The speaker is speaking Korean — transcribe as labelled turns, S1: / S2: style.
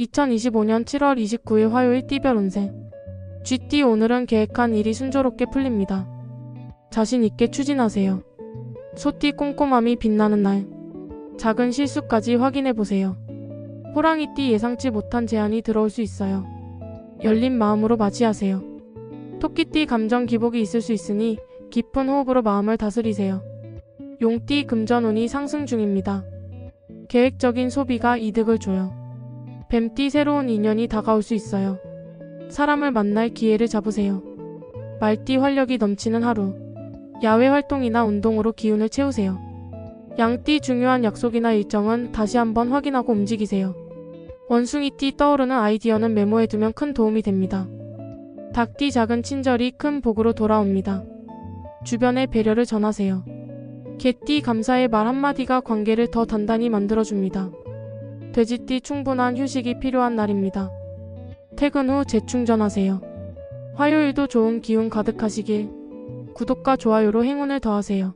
S1: 2025년 7월 29일 화요일 띠별 운세. GT 오늘은 계획한 일이 순조롭게 풀립니다. 자신 있게 추진하세요. 소띠 꼼꼼함이 빛나는 날. 작은 실수까지 확인해 보세요. 호랑이띠 예상치 못한 제안이 들어올 수 있어요. 열린 마음으로 맞이하세요. 토끼띠 감정 기복이 있을 수 있으니 깊은 호흡으로 마음을 다스리세요. 용띠 금전운이 상승 중입니다. 계획적인 소비가 이득을 줘요. 뱀띠 새로운 인연이 다가올 수 있어요. 사람을 만날 기회를 잡으세요. 말띠 활력이 넘치는 하루. 야외 활동이나 운동으로 기운을 채우세요. 양띠 중요한 약속이나 일정은 다시 한번 확인하고 움직이세요. 원숭이띠 떠오르는 아이디어는 메모해두면 큰 도움이 됩니다. 닭띠 작은 친절이 큰 복으로 돌아옵니다. 주변에 배려를 전하세요. 개띠 감사의 말 한마디가 관계를 더 단단히 만들어줍니다. 돼지띠 충분한 휴식이 필요한 날입니다. 퇴근 후 재충전하세요. 화요일도 좋은 기운 가득하시길. 구독과 좋아요로 행운을 더하세요.